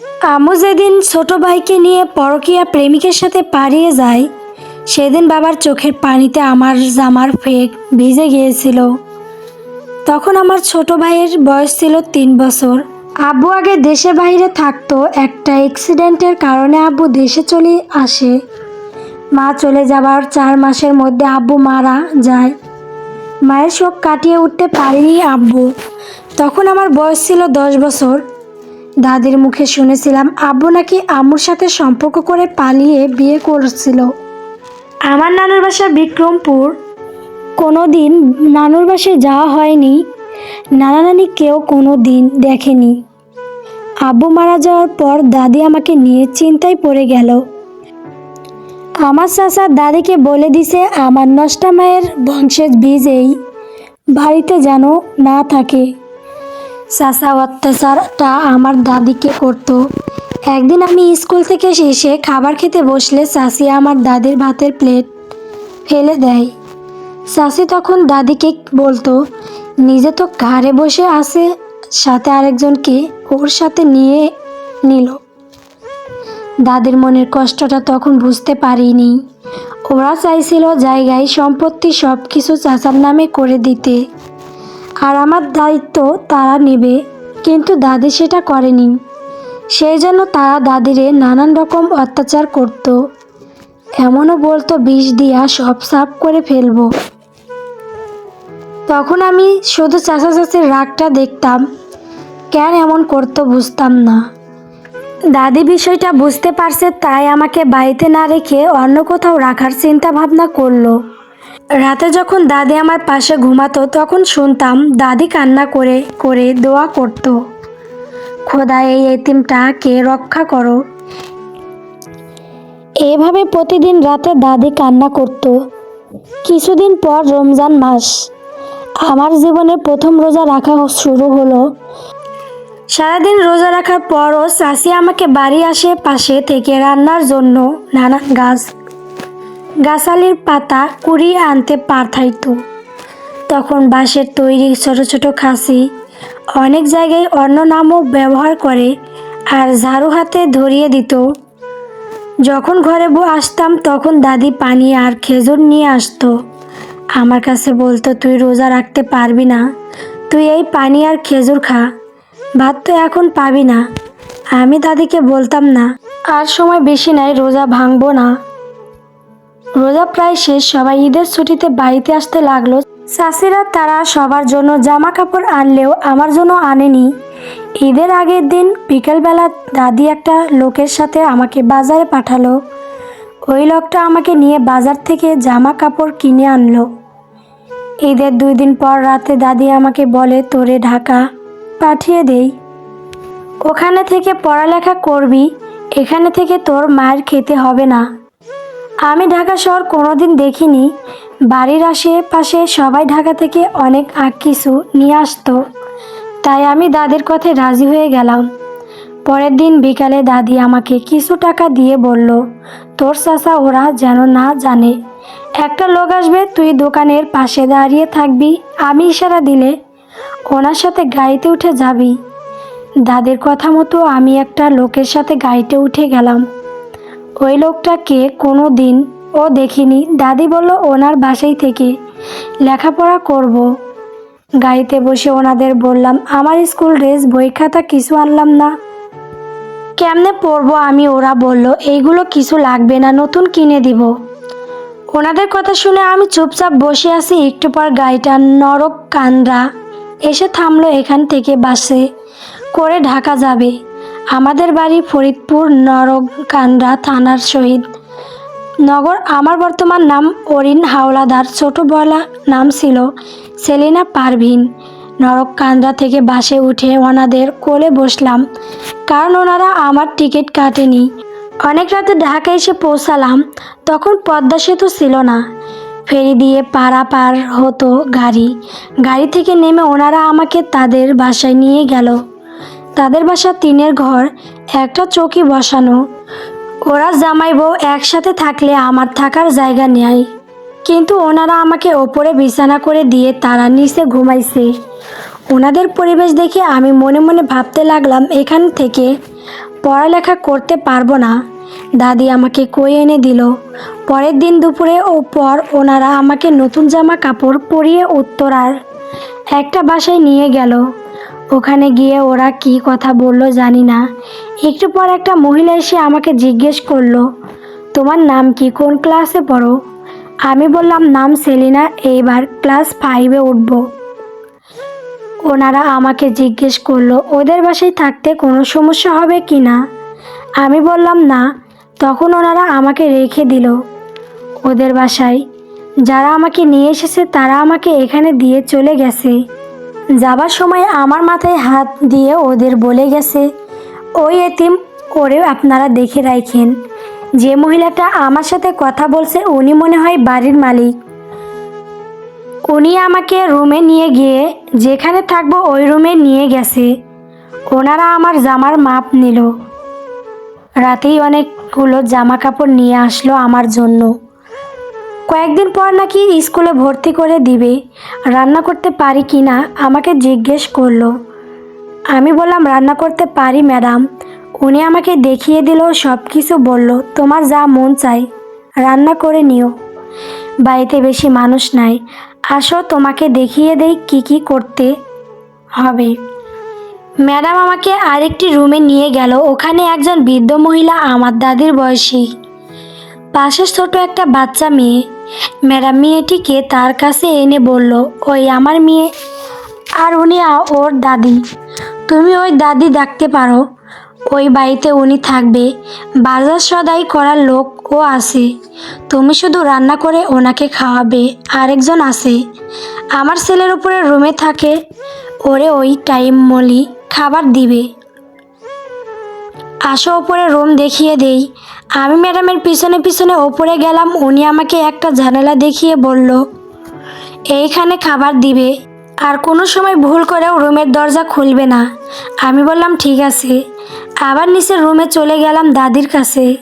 আমু যেদিন ছোট ভাইকে নিয়ে পরকীয়া প্রেমিকের সাথে পালিয়ে যায়, সেদিন বাবার চোখের পানিতে আমার জামার ফেক ভিজে গিয়েছিল। তখন আমার ছোট ভাইয়ের বয়স ছিল তিন বছর। আব্বু আগে দেশে বাইরে থাকতো, একটা অ্যাক্সিডেন্টের কারণে আব্বু দেশে চলে আসে। মা চলে যাবার চার মাসের মধ্যে আব্বু মারা যায়। মায়ের শোক কাটিয়ে উঠতে পারেনি আব্বু। তখন আমার বয়স ছিল দশ বছর। দাদির মুখে শুনেছিলাম আব্বু নাকি আম্মুর সাথে সম্পর্ক করে পালিয়ে বিয়ে করছিল। আমার নানুর বাসা বিক্রমপুর। কোনো দিন নানুর বাসায় যাওয়া হয়নি। নানা নানি কেউ কোনো দিন দেখেনি। আব্বু মারা যাওয়ার পর দাদি আমাকে নিয়ে চিন্তায় পড়ে গেল। আমার চাচা দাদিকে বলে দিছে, আমার নষ্টা মায়ের বংশের বীজেই বাড়িতে যেন না থাকে। চাচা অত্যাচারটা আমার দাদিকে করতো। একদিন আমি স্কুল থেকে এসে খাবার খেতে বসলে চাষি আমার দাদির ভাতের প্লেট ফেলে দেয়। চাষি তখন দাদিকে বলতো, নিজে তো ঘাড়ে বসে আছে, সাথে আরেকজনকে ওর সাথে নিয়ে নিল। দাদির মনের কষ্টটা তখন বুঝতে পারিনি। ওরা চাইছিল জায়গায় সম্পত্তি সব কিছু চাচার নামে করে দিতে। আর আমার দায়িত্ব তারা নেবে, কিন্তু দাদি সেটা করেনি। সেই জন্য তারা দাদিরে নানান রকম অত্যাচার করত। এমনও বলতো, বিষ দিয়া সব সাফ করে ফেলব। তখন আমি শুধু চাচা চাচির রাগটা দেখতাম। কেন এমন করতো বুঝতাম না। দাদি বিষয়টা বুঝতে পারছে, তাই আমাকে বাড়িতে না রেখে অন্য কোথাও রাখার চিন্তা ভাবনা করল। রাতে যখন দাদি আমার পাশে ঘুমাতো, তখন শুনতাম দাদি কান্না করে করে দোয়া করতো। খোদা, এই এতিমটাকে রক্ষা করো। এভাবে প্রতিদিন রাতে দাদি কান্না করত। কিছুদিন পর রমজান মাস। আমার জীবনে প্রথম রোজা রাখা শুরু হলো। সারাদিন রোজা রাখার পরও চাষি আমাকে বাড়ি আসে পাশে থেকে রান্নার জন্য নানান গাছ গাছালির পাতা কুড়িয়ে আনতে পাঠাইতো। তখন বাঁশের তৈরি ছোট ছোট খাসি অনেক জায়গায় অন্য নামও ব্যবহার করে আর ঝাড়ু হাতে ধরিয়ে দিত। যখন ঘরে বউ আসতাম, তখন দাদি পানি আর খেজুর নিয়ে আসতো। আমার কাছে বলতো, তুই রোজা রাখতে পারবি না। তুই এই পানি আর খেজুর খা। ভাত তো এখন পাবি না। আমি দাদিকে বলতাম না, আর সময় বেশি নাই, রোজা ভাঙবো না। রোজা প্রায় শেষ, সবাই ঈদের ছুটিতে বাড়িতে আসতে লাগল। চাষিরা তারা সবার জন্য জামা কাপড় আনলেও আমার জন্য আনেনি। ঈদের আগের দিন বিকেলবেলা দাদি একটা লোকের সাথে আমাকে বাজারে পাঠালো। ওই লোকটা আমাকে নিয়ে বাজার থেকে জামা কাপড় কিনে আনলো। ঈদের দুই দিন পর রাতে দাদি আমাকে বলে, তোরে ঢাকা পাঠিয়ে দেই। ওখানে থেকে পড়ালেখা করবি, এখানে থেকে তোর মায়ের খেতে হবে না। আমি ঢাকা শহর কোনোদিন দেখিনি। বাড়ির আশেপাশে সবাই ঢাকা থেকে অনেক আগ কিছু নিয়ে আসতো। তাই আমি দাদির কথায় রাজি হয়ে গেলাম। পরের দিন বিকালে দাদি আমাকে কিছু টাকা দিয়ে বলল, তোর চাচা ওরা যেন না জানে। একটা লোক আসবে, তুই দোকানের পাশে দাঁড়িয়ে থাকবি, আমি ইশারা দিলে ওনার সাথে গাড়িতে উঠে যাবি। দাদির কথা মতো আমি একটা লোকের সাথে গাড়িতে উঠে গেলাম। ওই লোকটাকে কোনো দিন ও দেখিনি। দাদি বলল, ওনার বাসাই থেকে লেখাপড়া করব। গাড়িতে বসে ওনাদের বললাম, আমার স্কুল ড্রেস, বই খাতা কিছু আনলাম না। কেমনে পড়ব আমি? ওরা বলল, এইগুলো কিছু লাগবে না, নতুন কিনে দিব। ওনাদের কথা শুনে আমি চুপচাপ বসে আছি। একটু পর গাড়িটা নরক কান্দ্রা এসে থামলো এখান থেকে বাসে করে ঢাকা যাবে। আমাদের বাড়ি ফরিদপুর নরকান্দ্রা থানার শহীদ নগর, আমার বর্তমান নাম অরিন হাওলাদার ছোটোবেলা নাম ছিল সেলিনা পারভিন। নরককান্দা থেকে বাসে উঠে ওনাদের কোলে বসলাম, কারণ ওনারা আমার টিকিট কাটেনি। অনেক রাতে ঢাকা এসে পৌঁছালাম, তখন পদ্মা সেতু ছিল না। ফেরি দিয়ে পারাপার হতো গাড়ি। গাড়ি থেকে নেমে ওনারা আমাকে তাদের বাসায় নিয়ে গেল। তাদের বাসা টিনের ঘর, একটা চৌকি বসানো। ওরা জামাই বউ একসাথে থাকলে আমার থাকার জায়গা নেয় কিন্তু ওনারা আমাকে ওপরে বিছানা করে দিয়ে তারা নিচে ঘুমাইছে। ওনাদের পরিবেশ দেখে আমি মনে মনে ভাবতে লাগলাম, এখান থেকে পড়ালেখা করতে পারব না। দাদি আমাকে কই এনে দিল। পরের দিন দুপুরে ও পর ওনারা আমাকে নতুন জামা কাপড় পরিয়ে উত্তরার একটা বাসায় নিয়ে গেল। ওখানে গিয়ে ওরা কি কথা বলল জানি না। একটু পর একটা মহিলা এসে আমাকে জিজ্ঞেস করল, তোমার নাম কি? কোন ক্লাসে পড়ো? আমি বললাম, নাম সেলিনা, এইবার ক্লাস ফাইভে উঠব। ওনারা আমাকে জিজ্ঞেস করল, ওদের বাসায় থাকতে কোনো সমস্যা হবে কি না? আমি বললাম, না। তখন ওনারা আমাকে রেখে দিল ওদের বাসায়। যারা আমাকে নিয়ে এসেছে তারা আমাকে এখানে দিয়ে চলে গেছে। যাবার সময় আমার মাথায় হাত দিয়ে ওদের বলে গেছে, ওই এতিম করে আপনারা দেখে রাখেন যে মহিলাটা আমার সাথে কথা বলছে, উনি মনে হয় বাড়ির মালিক। উনি আমাকে রুমে নিয়ে গিয়ে, যেখানে থাকব ওই রুমে নিয়ে গেছে। ওনারা আমার জামার মাপ নিল। রাতেই অনেকগুলো জামা কাপড় নিয়ে আসলো আমার জন্য। কয়েকদিন পর নাকি স্কুলে ভর্তি করে দিবে। রান্না করতে পারি কি না? আমাকে জিজ্ঞেস করল। আমি বললাম, রান্না করতে পারি, ম্যাডাম। উনি আমাকে দেখিয়ে দিল সব কিছু বলল। তোমার যা মন চাই, রান্না করে নিও। বাড়িতে বেশি মানুষ নাই। আসো, তোমাকে দেখিয়ে দেই কি কি করতে হবে। ম্যাডাম আমাকে আরেকটি রুমে নিয়ে গেল। ওখানে একজন বৃদ্ধ মহিলা, আমার দাদির বয়সী। পাশে ছোট একটা বাচ্চা মেয়ে। ম্যাডাম মেয়েটিকে তার কাছে এনে বলল, ওই আমার মেয়ে আর উনি ওর দাদি। তুমি ওই দাদি ডাকতে পারো। ওই বাড়িতে উনি থাকবে। বাজার সদাই করার লোক ও আছে। তুমি শুধু রান্না করে ওনাকে খাওয়াবে। আরেকজন আছে। আমার ছেলের উপরে রুমে থাকে। ওরে ওই টাইম মলি, খাবার দিবে। আসো ওপরে রুম দেখিয়ে দেই। আমি ম্যাডামের পিছনে পিছনে ওপরে গেলাম, উনি আমাকে একটা জানালা দেখিয়ে বলল, এইখানে খাবার দিবে। আর কোনো সময় ভুল করেও রুমের দরজা খুলবে না। আমি বললাম, ঠিক আছে। আবার নিচের রুমে চলে গেলাম দাদির কাছে।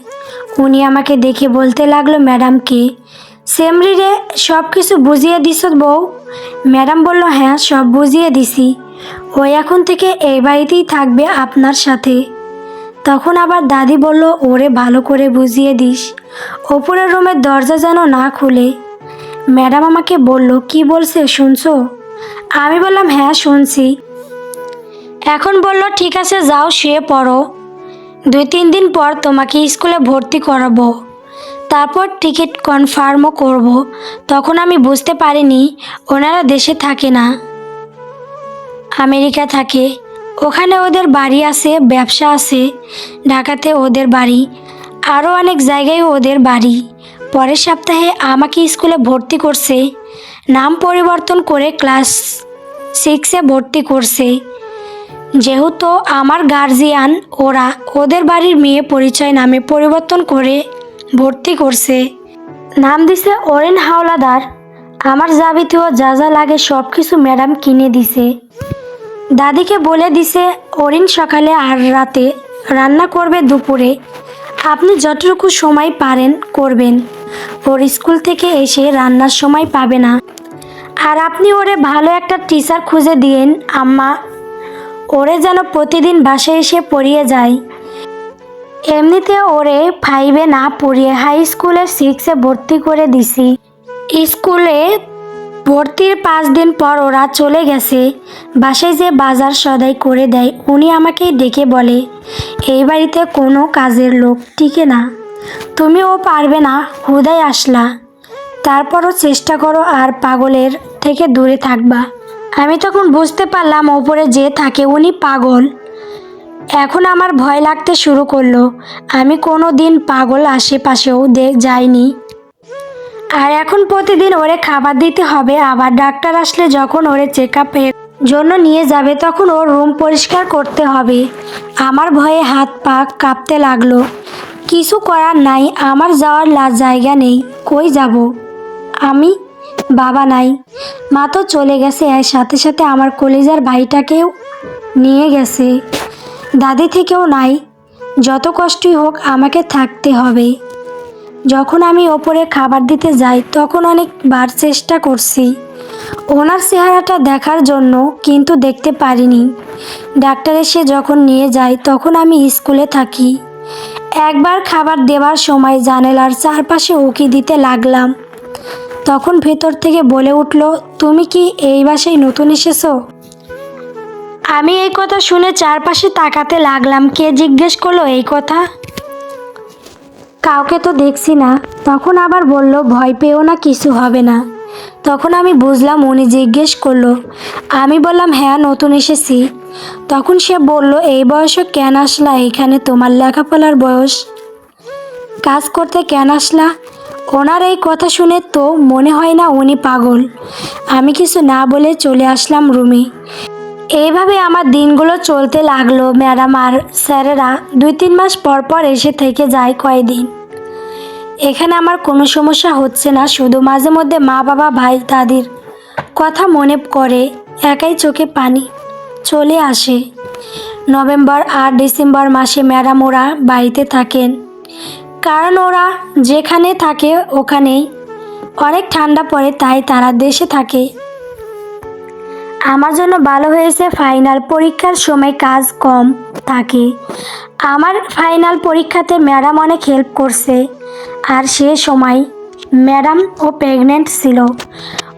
উনি আমাকে দেখে বলতে লাগল ম্যাডামকে সেমরি রে, সব কিছু বুঝিয়ে দিস বউ? ম্যাডাম বলল হ্যাঁ সব বুঝিয়ে দিছি। ও এখন থেকে এই বাড়িতেই থাকবে আপনার সাথে। তখন আবার দাদি বলল, ওরে ভালো করে বুঝিয়ে দিস। ওপরের রুমের দরজা যেন না খুলে। ম্যাডাম আমাকে বলল, কি বলছে শুনছো? আমি বললাম হ্যাঁ শুনছি। এখন বলল, ঠিক আছে, যাও, শুয়ে পড়ো। দুই, তিন দিন পর তোমাকে স্কুলে ভর্তি করাবো। তারপর টিকিট কনফার্মও করব। তখন আমি বুঝতে পারিনি, ওনারা দেশে থাকে না আমেরিকা থাকে। ওখানে ওদের বাড়ি আছে, ব্যবসা আছে, ঢাকাতে ওদের বাড়ি আরও অনেক জায়গায় ওদের বাড়ি। পরের সপ্তাহে আমাকে স্কুলে ভর্তি করছে, নাম পরিবর্তন করে ক্লাস সিক্সে ভর্তি করছে। যেহেতু আমার গার্জিয়ান ওরা ওদের বাড়ির মেয়ে পরিচয় নামে পরিবর্তন করে ভর্তি করছে। নাম দিছে অরেন হাওলাদার। আমার যাবতীয় যা যা লাগে সব কিছু ম্যাডাম কিনে দিছে। দাদিকে বলে দিছে, অরিন সকালে আর রাতে রান্না করবে দুপুরে। আপনি যতটুকু সময় পারেন করবেন। ওর স্কুল থেকে এসে রান্নার সময় পাবে না। আর আপনি ওরে ভালো একটা টিচার খুঁজে দিয়েন, আম্মা। ওরে যেন প্রতিদিন বাসায় এসে পড়িয়ে যায়। এমনিতে ওরে ফাইভে না পড়িয়ে হাই স্কুলে সিক্সে ভর্তি করে দিছি। স্কুলে ভর্তির পাঁচ দিন পর ওরা চলে গেছে। বাসায় যে বাজার সদাই করে দেয়, উনি আমাকে ডেকে বলে, এই বাড়িতে কোনো কাজের লোক টিকে না। তুমি ও পারবে না, হুদায় আসলা। তারপরও চেষ্টা করো আর পাগলের থেকে দূরে থাকবা। আমি তখন বুঝতে পারলাম ওপরে যে থাকে উনি পাগল। এখন আমার ভয় লাগতে শুরু করল। আমি কোনো দিন পাগল আশেপাশেও যাইনি। আর এখন প্রতিদিন ওরে খাবার দিতে হবে। আবার ডাক্তার আসলে যখন ওরে চেক আপের জন্য নিয়ে যাবে, তখন ওর রুম পরিষ্কার করতে হবে। আমার ভয়ে হাত পা কাঁপতে লাগল। কিছু করার নাই, আমার যাওয়ার জায়গা নেই। কই যাব? আমি বাবা নাই। মা তো চলে গেছে এর সাথে সাথে আমার কলেজার ভাইটাকেও নিয়ে গেছে। দাদি থেকেও নাই। যত কষ্টই হোক, আমাকে থাকতে হবে। যখন আমি ওপরে খাবার দিতে যাই, তখন অনেকবার চেষ্টা করছি। ওনার চেহারাটা দেখার জন্য কিন্তু দেখতে পারিনি। ডাক্তার এসে যখন নিয়ে যায়, তখন আমি স্কুলে থাকি। একবার খাবার দেওয়ার সময় জানালার চারপাশে উকি দিতে লাগলাম। তখন ভেতর থেকে বলে উঠল, তুমি কি এই বাসায় নতুন এসেছ? আমি এই কথা শুনে চারপাশে তাকাতে লাগলাম। কে জিজ্ঞেস করল এই কথা? কাউকে তো দেখছি না। তখন আবার বলল, ভয় পেও না, কিছু হবে না। তখন আমি বুঝলাম, উনি জিজ্ঞেস করল, আমি বললাম হ্যাঁ নতুন এসেছি। তখন সে বলল, এই বয়সে কেন আসলা? এখানে তোমার লেখাপড়ার বয়স। কাজ করতে কেন আসলা? ওনার এই কথা শুনে তো মনে হয় না উনি পাগল। আমি কিছু না বলে চলে আসলাম রুমে। এইভাবে আমার দিনগুলো চলতে লাগল, ম্যাডাম আর স্যারেরা। দুই তিন মাস পর পর এসে থেকে যায় কয়দিন। এখানে আমার কোনো সমস্যা হচ্ছে না, শুধু মাঝে মধ্যে মা, বাবা, ভাই, দাদির কথা মনে করে একাই চোখে পানি চলে আসে। নভেম্বর আর ডিসেম্বর মাসে ম্যাডাম ওরা বাড়িতে থাকেন। কারণ ওরা যেখানে থাকে, ওখানেই। অনেক ঠান্ডা পড়ে, তাই তারা দেশে থাকে। আমার জন্য ভালো হয়েছে ফাইনাল পরীক্ষার সময় কাজ কম থাকে। আমার ফাইনাল পরীক্ষাতে ম্যাডাম অনেক হেল্প করছে। আর সে সময় ম্যাডাম ও প্রেগনেন্ট ছিল।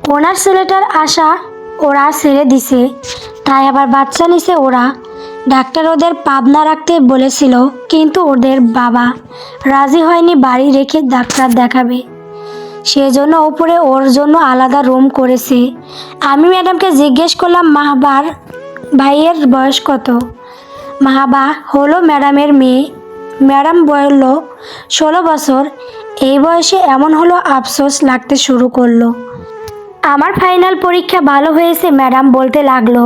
ওনার ছেলেটার আশা ওরা ছেড়ে দিছে। তাই আবার বাচ্চা নিছে ওরা। ডাক্তার ওদের পাবনা রাখতে বলেছিল, কিন্তু ওদের বাবা রাজি হয়নি, বাড়ি রেখে ডাক্তার দেখাবে। সেজন্য ওপরে ওর জন্য আলাদা রুম করেছে। আমি ম্যাডামকে জিজ্ঞেস করলাম, মাহবার ভাইয়ের বয়স কত? মাহাবা হলো ম্যাডামের মেয়ে। ম্যাডাম বলল, ষোলো বছর। এই বয়সে এমন হলো, আফসোস লাগতে শুরু করল। আমার ফাইনাল পরীক্ষা ভালো হয়েছে ম্যাডাম বলতে লাগল।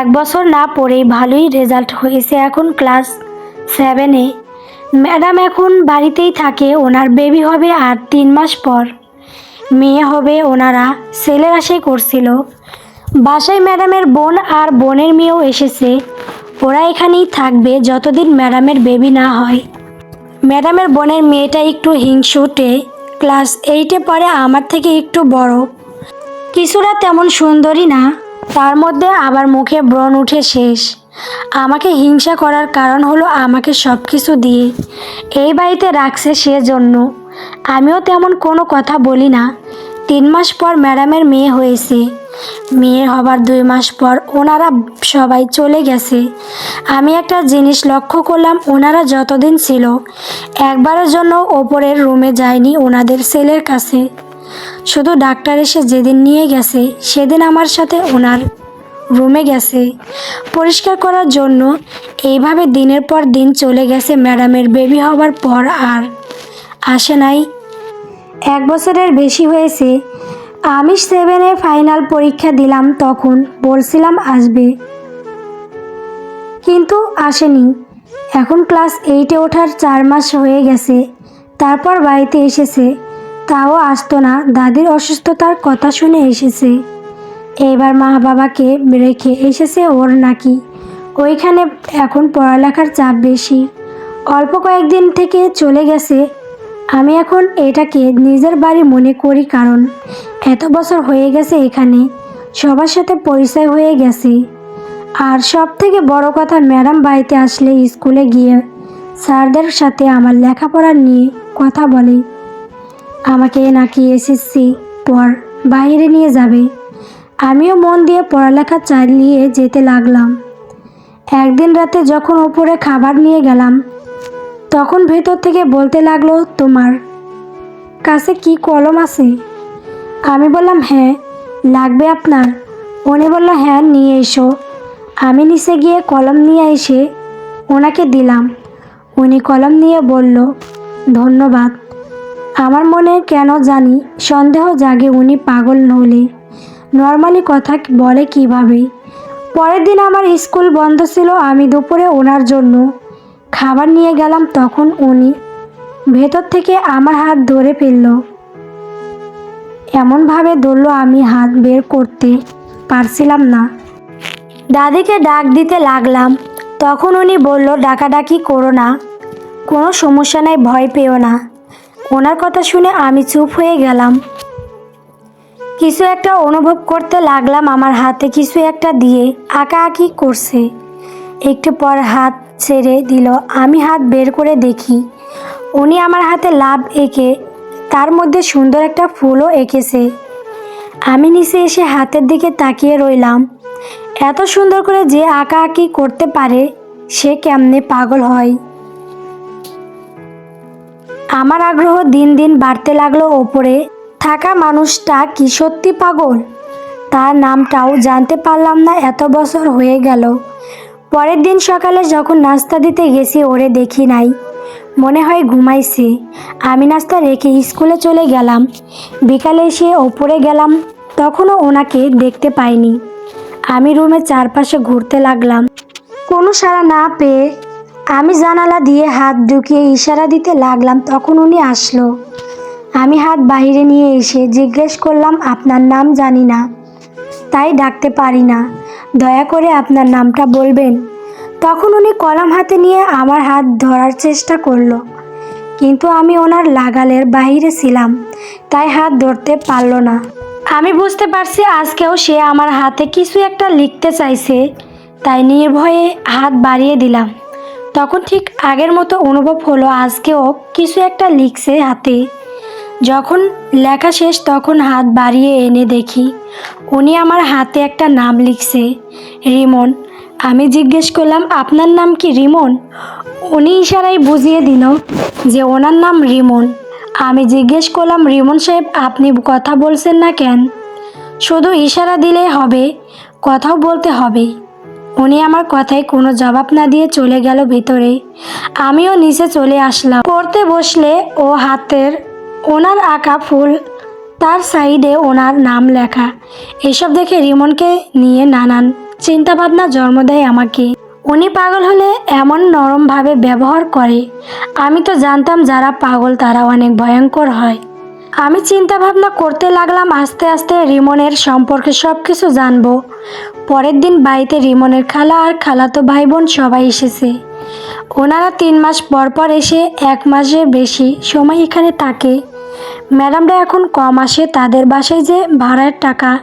এক বছর না পড়েই ভালোই রেজাল্ট হয়েছে, এখন ক্লাস সেভেনে ম্যাডাম এখন বাড়িতেই থাকে, ওনার বেবি হবে আর তিন মাস পর। মেয়ে হবে ওনারা, ছেলের আশাই করছিল। বাসায় ম্যাডামের বোন আর বোনের মেয়েও এসেছে। ওরা এখানেই থাকবে যতদিন ম্যাডামের বেবি না হয়। ম্যাডামের বোনের মেয়েটা একটু হিংসুটে, ক্লাস এইটে পরে আমার থেকে একটু বড়। কিছুটা তেমন সুন্দরী না, তার মধ্যে আবার মুখে ব্রণ উঠে শেষ। আমাকে হিংসা করার কারণ হলো আমাকে সব কিছু দিয়ে। এই বাড়িতে রাখছে সেজন্য আমিও তেমন কোনো কথা বলি না। তিন মাস পর ম্যাডামের মেয়ে হয়েছে। মেয়ে হবার দুই মাস পর ওনারা সবাই চলে গেছে। আমি একটা জিনিস লক্ষ্য করলাম, ওনারা যতদিন ছিল, একবারের জন্য ওপরের রুমে যায়নি ওনাদের সেলের কাছে। শুধু ডাক্তার এসে যেদিন নিয়ে গেছে, সেদিন আমার সাথে ওনার রুমে গেছে। পরিষ্কার করার জন্য এইভাবে দিনের পর দিন চলে গেছে ম্যাডামের বেবি হবার পর আর আসে নাই। এক বছরের বেশি হয়েছে। আমি সেভেনে ফাইনাল পরীক্ষা দিলাম তখন, বলছিলাম আসবে। কিন্তু আসেনি। এখন ক্লাস এইটে ওঠার চার মাস হয়ে গেছে। তারপর বাড়িতে এসেছে। তাও আসতো না। দাদির অসুস্থতার কথা শুনে এসেছে। এবার মা বাবাকে রেখে এসেছে ওর নাকি। ওইখানে এখন পড়ালেখার চাপ বেশি। অল্প কয়েকদিন থেকে চলে গেছে। আমি এখন এটাকে নিজের বাড়ি মনে করি কারণ এত বছর হয়ে গেছে এখানে। সবার সাথে পরিচয় হয়ে গেছে। আর সব থেকে বড় কথা ম্যাডাম বাড়িতে আসলে স্কুলে গিয়ে স্যারদের সাথে আমার লেখাপড়া নিয়ে কথা বলে। আমাকে নাকি এসএসসি পর বাইরে নিয়ে যাবে। আমিও মন দিয়ে পড়ালেখা চালিয়ে যেতে লাগলাম। একদিন রাতে যখন ওপরে খাবার নিয়ে গেলাম, তখন ভেতর থেকে বলতে লাগল, তোমার কাছে কি কলম আছে? আমি বললাম হ্যাঁ লাগবে আপনার। উনি বলল হ্যাঁ নিয়ে এসো। আমি নিচে গিয়ে কলম নিয়ে এসে ওনাকে দিলাম। উনি কলম নিয়ে বলল, ধন্যবাদ। আমার মনে কেন জানি সন্দেহ জাগে উনি পাগল নলে নর্মালি কথা বলে কীভাবে? পরের দিন আমার স্কুল বন্ধ ছিল, আমি দুপুরে ওনার জন্য খাবার নিয়ে গেলাম, তখন উনি ভেতর থেকে আমার হাত ধরে ফেলল। এমনভাবে ধরলো আমি হাত বের করতে পারছিলাম না। দাদিকে ডাক দিতে লাগলাম, তখন উনি বলল, ডাকাডাকি করো না, কোনো সমস্যা নাই, ভয় পেও না। ওনার কথা শুনে আমি চুপ হয়ে গেলাম। কিছু একটা অনুভব করতে লাগলাম আমার হাতে, কিছু একটা দিয়ে। আঁকা আঁকি করছে। একটু পর হাত ছেড়ে দিল। আমি হাত বের করে দেখি। উনি আমার হাতে লাভ এঁকে, তার মধ্যে সুন্দর একটা ফুলও এঁকেছে। আমি নিচে এসে হাতের দিকে তাকিয়ে রইলাম। এত সুন্দর করে যে আঁকা আঁকি করতে পারে, সে কেমনে পাগল হয়? আমার আগ্রহ দিন দিন বাড়তে লাগল ওপরে। থাকা মানুষটা কি সত্যি পাগল? তার নামটাও জানতে পারলাম না, এত বছর হয়ে গেল। পরের দিন সকালে যখন নাস্তা দিতে গেছি, ওরে দেখি নাই। মনে হয় ঘুমাইছে। আমি নাস্তা রেখে স্কুলে চলে গেলাম। বিকালে এসে ওপরে গেলাম। তখনও ওনাকে দেখতে পাইনি। আমি রুমের চারপাশে ঘুরতে লাগলাম। কোনো সাড়া না পেয়ে আমি জানালা দিয়ে হাত ঢুকিয়ে ইশারা দিতে লাগলাম, তখন উনি আসলো। আমি হাত বাইরে নিয়ে এসে জিজ্ঞেস করলাম, আপনার নাম জানি না। তাই ডাকতে পারি না। দয়া করে আপনার নামটা বলবেন। তখন উনি কলম হাতে নিয়ে আমার হাত ধরার চেষ্টা করল। কিন্তু আমি ওনার লাগালের বাইরে ছিলাম, তাই হাত ধরতে পারল না। আমি বুঝতে পারছি আজকেও সে আমার হাতে কিছু একটা লিখতে চাইছে, তাই নির্ভয়ে হাত বাড়িয়ে দিলাম। তখন ঠিক আগের মতো অনুভব হলো আজকেও কিছু একটা লিখছে হাতে। যখন লেখা শেষ, তখন হাত বাড়িয়ে এনে দেখি উনি আমার হাতে একটা নাম লিখছে, রিমন। আমি জিজ্ঞেস করলাম, আপনার নাম কি রিমন? উনি ইশারায় বুঝিয়ে দিল যে ওনার নাম রিমন। আমি জিজ্ঞেস করলাম, রিমন সাহেব, আপনি কথা বলছেন না কেন? শুধু ইশারা দিলেই হবে, কথাও বলতে হবে। উনি আমার কথায় কোনো জবাব না দিয়ে চলে গেল ভিতরে। আমিও নিচে চলে আসলাম। পড়তে বসলে ও হাতের ওনার আঁকা ফুল, তার সাইডে ওনার নাম লেখা। এসব দেখে রিমনকে নিয়ে নানান চিন্তাভাবনা জন্ম দেয় আমাকে। উনি পাগল হলে এমন নরমভাবে ব্যবহার করে। আমি তো জানতাম যারা পাগল, তারা অনেক ভয়ঙ্কর হয়। আমি চিন্তা ভাবনা করতে লাগলাম, আস্তে আস্তে রিমনের সম্পর্কে সব কিছু জানব। পরের দিন বাড়িতে রিমনের খালা আর খালাতো ভাই বোন সবাই এসেছে। ওনারা তিন মাস পর পর এসে এক মাসের বেশি সময় এখানে থাকে। ম্যাডামরা এখন কম আসে তাদের বাসায় যে ভাড়ার টাকা।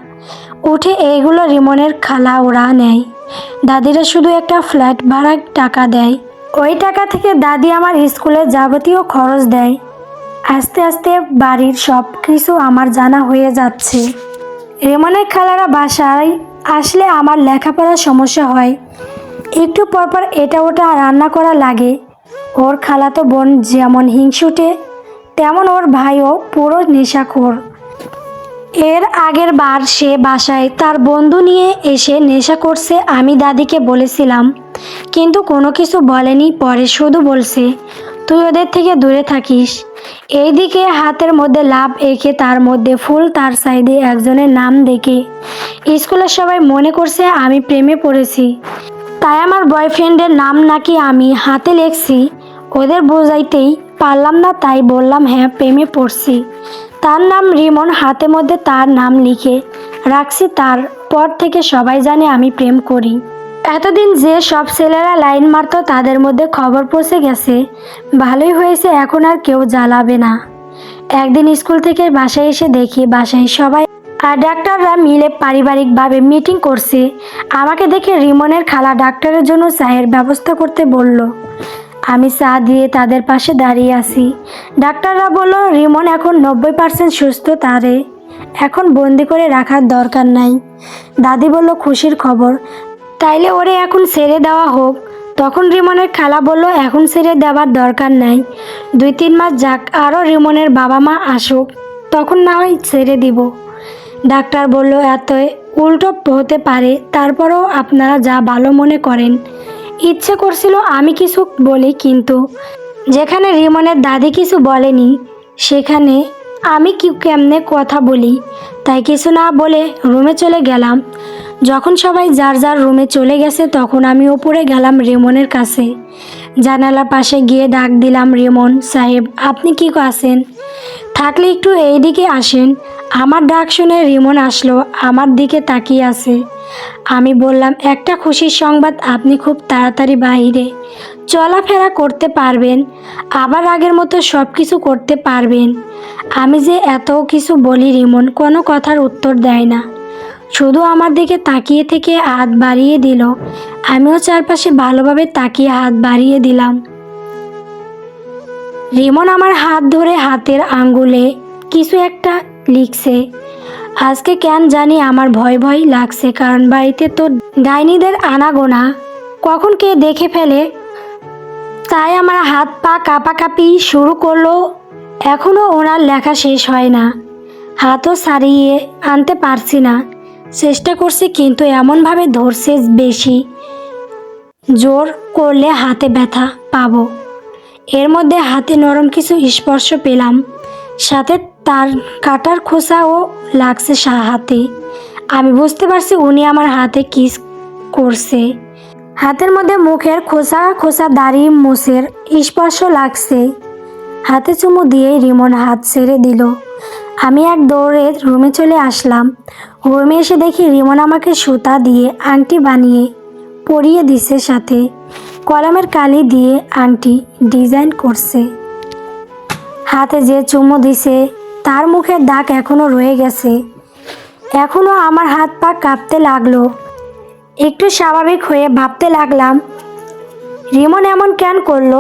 উঠে এইগুলো রিমনের খালা ওরা নেয়। দাদিরা শুধু একটা ফ্ল্যাট ভাড়ার টাকা দেয়। ওই টাকা থেকে দাদি আমার স্কুলের যাবতীয় খরচ দেয়। আস্তে আস্তে বাড়ির সব কিছু আমার জানা হয়ে যাচ্ছে। রেমনের খালারা বাসায় আসলে আমার লেখাপড়ার সমস্যা হয়। একটু পরপর এটা ওটা রান্না করা লাগে। ওর খালাতো বোন যেমন হিংসুটে তেমন ওর ভাইও পুরো নেশাখোর। এর আগের বার সে বাসায় তার বন্ধু নিয়ে এসে নেশা করছে আমি দাদিকে বলেছিলাম, কিন্তু কোনো কিছু বলেনি, পরে শুধু বলছে, তুই ওদের থেকে দূরে থাকিস। এইদিকে হাতের মধ্যে লাভ এঁকে তার মধ্যে ফুল তার সাইডে একজনের নাম দেখে। স্কুলের সবাই মনে করছে আমি প্রেমে পড়েছি। তাই আমার বয়ফ্রেন্ডের নাম নাকি আমি হাতে লেখছি, ওদের বোঝাইতেই পারলাম না, তাই বললাম হ্যাঁ প্রেমে পড়ছি। তার নাম রিমন, হাতে মধ্যে তার নাম লিখে রাখছি। তার পর থেকে সবাই জানে আমি প্রেম করি। এতদিন যে সব ছেলেরা লাইন মারতো, তাদের মধ্যে খবর পৌঁছে গেছে। ভালোই হয়েছে, এখন আর কেউ জ্বালাবে না। একদিন স্কুল থেকে বাসায় এসে দেখি, বাসায় সবাই আর ডাক্তাররা মিলে পারিবারিকভাবে মিটিং করছে। আমাকে দেখে রিমনের খালা ডাক্তারের জন্য চায়ের ব্যবস্থা করতে বলল আমি চা দিয়ে তাদের পাশে দাঁড়িয়ে আছি। ডাক্তাররা বলল, রিমন এখন নব্বই পার্সেন্ট সুস্থ তারে। এখন বন্দি করে রাখার দরকার নাই। দাদি বলল, খুশির খবর। তাইলে ওরে এখন ছেড়ে দেওয়া হোক। তখন রিমনের খালা বলল, এখন ছেড়ে দেওয়ার দরকার নাই। দুই তিন মাস যাক আরও রিমনের বাবা মা আসুক। তখন না হয় ছেড়ে দিব। ডাক্তার বলল এত উল্টো হতে পারে, তারপরও আপনারা যা ভালো মনে করেন। ইচ্ছে করছিল আমি কিছু বলি, কিন্তু যেখানে রিমনের দাদি কিছু বলেনি, সেখানে আমি কি কেমনে কথা বলি, তাই কিছু না বলে রুমে চলে গেলাম। যখন সবাই যার যার রুমে চলে গেছে, তখন আমি ওপরে গেলাম রেমনের কাছে। জানালা পাশে গিয়ে ডাক দিলাম, রেমন সাহেব, আপনি কি আছেন? থাকলে একটু এইদিকে আসেন। আমার ডাক শুনে রিমন আসলো, আমার দিকে তাকিয়ে আছে। আমি বললাম, একটা খুশির সংবাদ আপনি খুব তাড়াতাড়ি বাইরে চলাফেরা করতে পারবেন, আবার আগের মতো সব কিছু করতে পারবেন। আমি যে এত কিছু বলি রিমন কোনো কথার উত্তর দেয় না। শুধু আমার দিকে তাকিয়ে থেকে হাত বাড়িয়ে দিল। আমিও চারপাশে ভালোভাবে তাকিয়ে হাত বাড়িয়ে দিলাম। রিমন আমার হাত ধরে হাতের আঙ্গুলে কিছু একটা লিখছে। আজকে কেন জানি আমার ভয় ভয় লাগছে, কারণ বাড়িতে তো ডাইনিদের আনাগোনা। কখন কে দেখে ফেলে? তাই আমার হাত পা কাঁপাকাঁপি শুরু করল এখনও ওনার লেখা শেষ হয় না। হাতও সারিয়ে আনতে পারছি না। চেষ্টা করছি, কিন্তু এমনভাবে ধরছে বেশি। জোর করলে হাতে ব্যথা পাবো। এর মধ্যে হাতে নরম কিছু স্পর্শ পেলাম। সাথে তার কাটার খোসাও লাগছে হাতে। আমি বুঝতে পারছি উনি আমার হাতে কিস করছে। হাতের মধ্যে মুখের খোসা খোসা দাড়ি, মুসের স্পর্শ লাগছে। হাতে চুমু দিয়ে রিমন হাত ছেড়ে দিল। আমি এক দৌড়ে রুমে চলে আসলাম। রুমে এসে দেখি রিমন আমাকে সুতা দিয়ে আংটি বানিয়ে পরিয়ে দিছে সাথে। কলমের কালি দিয়ে আংটি ডিজাইন করছে। হাতে যে চুমু দিছে তার মুখের দাগ এখনও রয়ে গেছে। এখনও আমার হাত পা কাঁপতে লাগল। একটু স্বাভাবিক হয়ে ভাবতে লাগলাম, রিমন এমন কেন করল?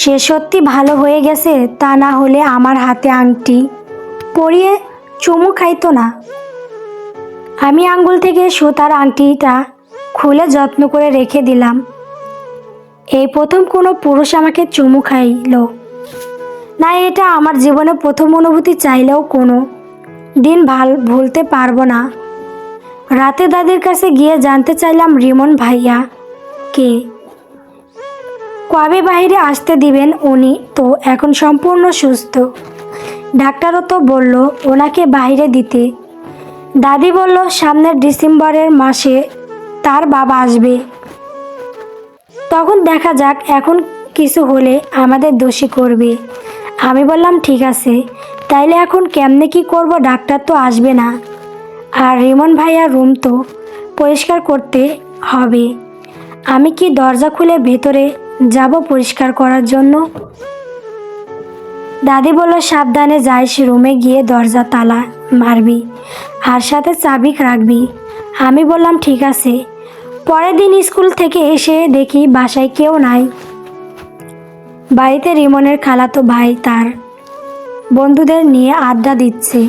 সে সত্যি ভালো হয়ে গেছে তা না হলে আমার হাতে আংটি পরিয়ে চুমু খাইতো না। আমি আঙ্গুল থেকে সুতার আংটিটা খুলে যত্ন করে রেখে দিলাম। এই প্রথম কোনো পুরুষ আমাকে চুমু খাইলো। না, এটা আমার জীবনে প্রথম অনুভূতি চাইলেও কোনো দিন ভালো ভুলতে পারব না। রাতে দাদির কাছে গিয়ে জানতে চাইলাম, রিমন ভাইয়া কে? কবে বাইরে আসতে দিবেন উনি? তো এখন সম্পূর্ণ সুস্থ। ডাক্তারও তো বলল, ওনাকে বাইরে দিতে। দাদি বলল, সামনের ডিসেম্বরের মাসে তার বাবা আসবে। তখন দেখা যাক, এখন কিছু হলে আমাদের দোষী করবে। আমি বললাম, ঠিক আছে। তাইলে এখন কেমনে কি করব? ডাক্তার তো আসবে না। আর রিমন ভাইয়ার রুম তো পরিষ্কার করতে হবে। আমি কি দরজা খুলে ভেতরে যাব পরিষ্কার করার জন্য? দাদি বলল, সাবধানে যাইস, রুমে গিয়ে দরজা, তালা মারবি আর সাথে চাবি রাখবি। আমি বললাম, ঠিক আছে। পরের দিন স্কুল থেকে এসে দেখি বাসায় কেউ নাই। বাড়িতে রিমনের খালাতো ভাই তার। বন্ধুদের নিয়ে আড্ডা দিচ্ছে।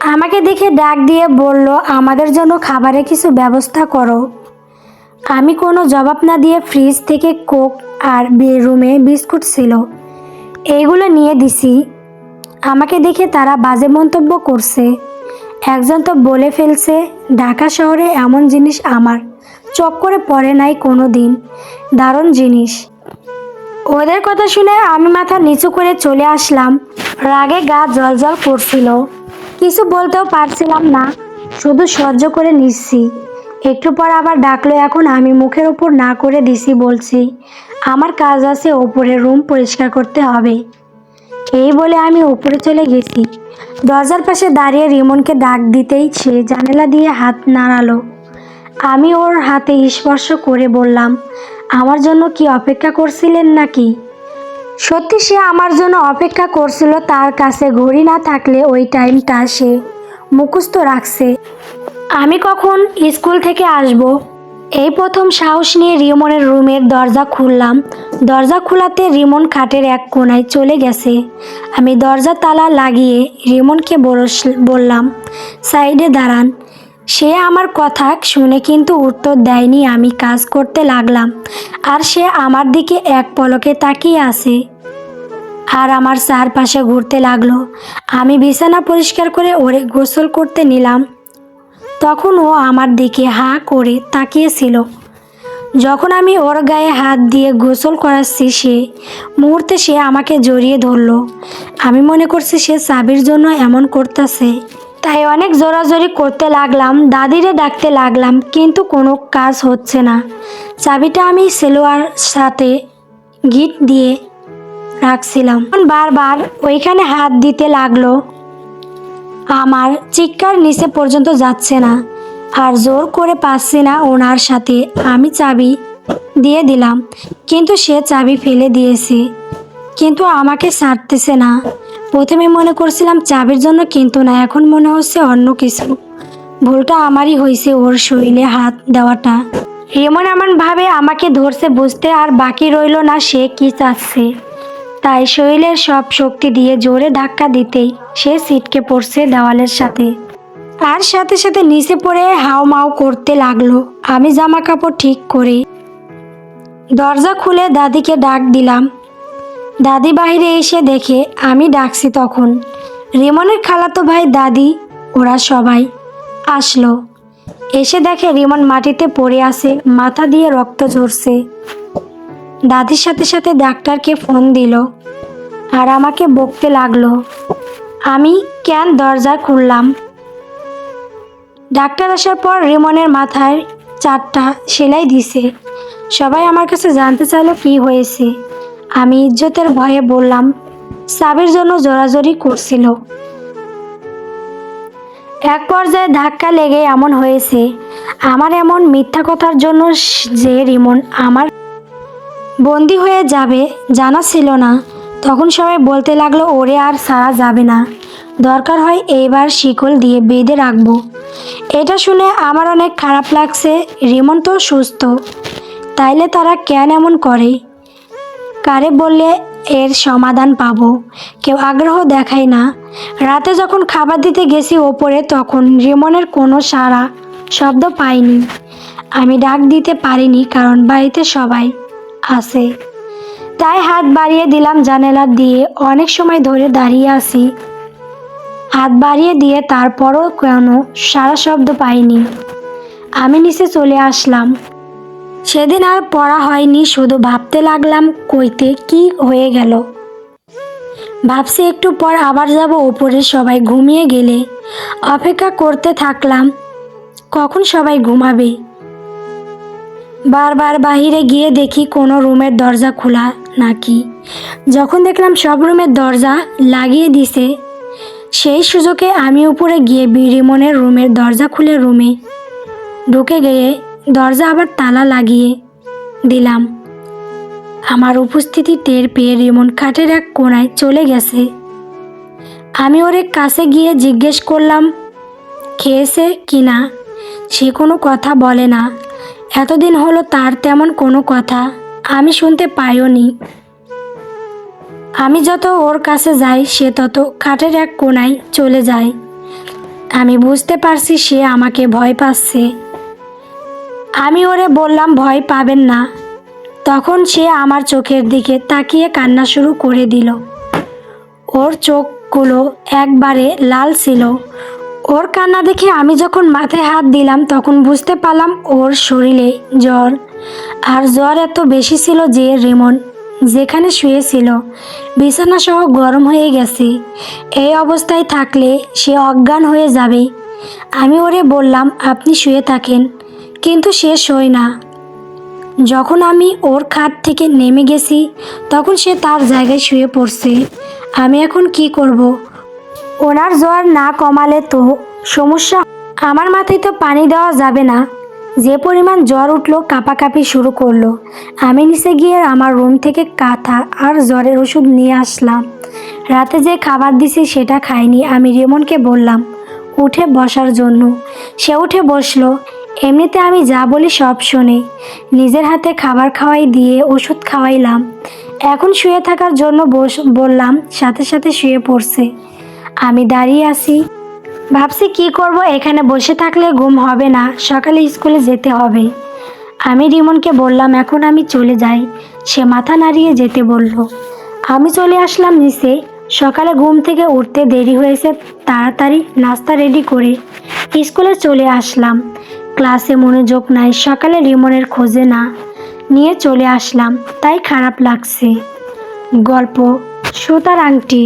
আমাকে দেখে ডাক দিয়ে বলল, আমাদের জন্য খাবারের কিছু ব্যবস্থা করো। আমি কোনো জবাব না দিয়ে ফ্রিজ থেকে কোক আর রুমে বিস্কুট ছিল এইগুলো নিয়ে দিছি। আমাকে দেখে তারা বাজে মন্তব্য করছে। একজন তো বলে ফেলছে, ঢাকা শহরে এমন জিনিস আমার চক্করে পড়ে নাই কোনো দিন দারুণ জিনিস। ওদের কথা শুনে আমি মাথা নিচু করে চলে আসলাম। রাগে গা জল জল করছিল। কিছু বলতেও পারছিলাম না, শুধু সহ্য করে নিচ্ছি। একটু পর আবার ডাকলো এখন আমি মুখের ওপর না করে দিছি বলছি, আমার কাজ আছে ওপরে রুম পরিষ্কার করতে হবে। এই বলে আমি উপরে চলে গেছি। দরজার পাশে দাঁড়িয়ে রিমনকে ডাক দিতেই সে জানালা দিয়ে হাত নাড়ালো। আমি ওর হাতে স্পর্শ করে বললাম আমার জন্য কি অপেক্ষা করছিলেন নাকি? সত্যি সে আমার জন্য অপেক্ষা করছিল, তার কাছে ঘড়ি না থাকলে ওই টাইমটা সে মুখস্থ রাখছে। আমি কখন স্কুল থেকে আসব? এই প্রথম সাহস নিয়ে রিমনের রুমের দরজা খুললাম। দরজা খোলাতে রিমন খাটের এক কোনায় চলে গেছে। আমি দরজা তালা লাগিয়ে রিমনকে বললাম, সাইডে দাঁড়ান। সে আমার কথা শুনে কিন্তু উত্তর দেয়নি, আমি কাজ করতে লাগলাম। আর সে আমার দিকে এক পলকে তাকিয়ে আছে। আর আমার চারপাশে ঘুরতে লাগল। আমি বিছানা পরিষ্কার করে ওরে গোসল করতে নিলাম। তখন ও আমার দিকে হা করে তাকিয়েছিল। যখন আমি ওর গায়ে হাত দিয়ে গোসল করাচ্ছি, সে মুহূর্তে সে আমাকে জড়িয়ে ধরলো। আমি মনে করছি সে চাবির জন্য এমন করতেছে। তাই অনেক জোরাজোরি করতে লাগলাম, দাদিরে ডাকতে লাগলাম, কিন্তু কোনো কাজ হচ্ছে না। চাবিটা আমি সেলোয়ার সাথে গিট দিয়ে রাখছিলাম। বারবার ওইখানে হাত দিতে লাগল। আমার চিৎকার নিচে পর্যন্ত যাচ্ছে না, আর জোর করে পাচ্ছি না ওনার সাথে। আমি চাবি দিয়ে দিলাম, কিন্তু সে চাবি ফেলে দিয়েছে, কিন্তু আমাকে ছাড়তেছে না। প্রথমে মনে করছিলাম চাবির জন্য, কিন্তু না, এখন মনে হচ্ছে অন্য কিছু। ভুলটা আমারই হয়েছে ওর শরীরে হাত দেওয়াটা। এমন এমন ভাবে আমাকে ধরছে বুঝতে আর বাকি রইল না সে কি চাচ্ছে। তাই শরীরের সব শক্তি দিয়ে জোরে ধাক্কা দিতেই সে সিটকে পড়ছে দেওয়ালের সাথে। আর সাথে সাথে নিচে পড়ে হাও মাও করতে লাগল। আমি জামা কাপড় ঠিক করে দরজা খুলে দাদিকে ডাক দিলাম দাদি বাইরে এসে দেখে আমি ডাকছি তখন। রিমনের খালাতো ভাই দাদি, ওরা সবাই আসলো। এসে দেখে রিমন মাটিতে পড়ে আছে, মাথা দিয়ে রক্ত ঝরছে। দাদির সাথে সাথে ডাক্তারকে ফোন দিল আর আমাকে বকতে লাগল। আমি কেন দরজা খুললাম? ডাক্তার আসার পর রিমনের মাথায় চারটা সেলাই দিছে। সবাই আমার কাছে জানতে চাইলো কি হয়েছে। আমি ইজ্জতের ভয়ে বললাম, সাবির জন্য জোরাজোরি করছিল। এক পর্যায়ে ধাক্কা লেগে এমন হয়েছে, আমার এমন মিথ্যা কথার জন্য যে রিমন আমার বন্দি হয়ে যাবে, জানা ছিল না। তখন সবাই বলতে লাগল, ওরে আর সারা যাবে না। দরকার হয় এইবার শিকল দিয়ে বেঁধে রাখব। এটা শুনে আমার অনেক খারাপ লাগছে, রিমন তো সুস্থ। তাইলে তারা কেন এমন করে? কারে বললে এর সমাধান পাবো? কেউ আগ্রহ দেখায় না। রাতে যখন খাবার দিতে গেছি ওপরে, তখন রিমনের কোনো সারা শব্দ পাইনি। আমি ডাক দিতে পারিনি, কারণ বাড়িতে সবাই আছে। তাই হাত বাড়িয়ে দিলাম জানালা দিয়ে। অনেক সময় ধরে দাঁড়িয়ে আছি। হাত বাড়িয়ে দিয়ে তারপরও কেন সারা শব্দ পাইনি। আমি নিচে চলে আসলাম। সেদিন আর পড়া হয়নি, শুধু ভাবতে লাগলাম কইতে কি হয়ে গেল। ভাবছি একটু পর আবার যাব ওপরে সবাই ঘুমিয়ে গেলে। অপেক্ষা করতে থাকলাম, কখন সবাই ঘুমাবে? বারবার বাহিরে গিয়ে দেখি কোনো রুমের দরজা খোলা নাকি। যখন দেখলাম সব রুমের দরজা লাগিয়ে দিছে, সেই সুযোগে আমি উপরে গিয়ে বিরিমনের রুমের দরজা খুলে রুমে ঢুকে গিয়ে দরজা আবার তালা লাগিয়ে দিলাম। আমার উপস্থিতি টের পেয়ে রিমন কাঠের এক কোনায় চলে গেছে। আমি ওর কাছে গিয়ে জিজ্ঞেস করলাম, খেয়েছে কি না? সে কোনো কথা বলে না। এতদিন হলো তার তেমন কোনো কথা আমি শুনতে পাইওনি। আমি যত ওর কাছে যাই, সে তত খাটের এক কোনায় চলে যায়। আমি বুঝতে পারছি সে আমাকে ভয় পাচ্ছে। আমি ওরে বললাম ভয় পাবেন না। তখন সে আমার চোখের দিকে তাকিয়ে কান্না শুরু করে দিল। ওর চোখগুলো একবারে লাল ছিল। ওর কান্না দেখে আমি যখন মাথায় হাত দিলাম, তখন বুঝতে পারলাম ওর শরীরে জ্বর। আর জ্বর এত বেশি ছিল যে রেমন যেখানে শুয়েছিল বিছানা সহ গরম হয়ে গেছে। এই অবস্থায় থাকলে সে অজ্ঞান হয়ে যাবে। আমি ওরে বললাম, আপনি শুয়ে থাকেন। কিন্তু সে শোয় না। যখন আমি ওর খাট থেকে নেমে গেছি, তখন সে তার জায়গায় শুয়ে পড়ছে। আমি এখন কি করব। ওনার জ্বর না কমালে তো সমস্যা। আমার মাথায় তো পানি দেওয়া যাবে না। যে পরিমাণ জ্বর উঠল, কাঁপাকাঁপি শুরু করল। আমি নিচে গিয়ে আমার রুম থেকে কাঁথা আর জ্বরের ওষুধ নিয়ে আসলাম। রাতে যে খাবার দিছি সেটা খাইনি, আমি রেমনকে বললাম, উঠে বসার জন্য। সে উঠে বসল। এমনিতে আমি যা বলি সব শোনে। নিজের হাতে খাবার খাওয়াই দিয়ে ওষুধ খাওয়াইলাম। এখন শুয়ে থাকার জন্য বস বললাম, সাথে সাথে শুয়ে পড়ছে। আমি দাঁড়িয়ে আছি। ভাবছি কি করব, এখানে বসে থাকলে ঘুম হবে না, সকালে স্কুলে যেতে হবে। আমি রিমনকে বললাম, এখন আমি চলে যাই। সে মাথা নাড়িয়ে যেতে বলল। আমি চলে আসলাম নিচে। সকালে ঘুম থেকে উঠতে দেরি হয়েছে, তাড়াতাড়ি নাস্তা রেডি করে স্কুলে চলে আসলাম। ক্লাসে মনোযোগ নাই, সকালে রিমনের খোঁজে না নিয়ে চলে আসলাম, তাই খারাপ লাগছে। গল্প সুতার আংটি।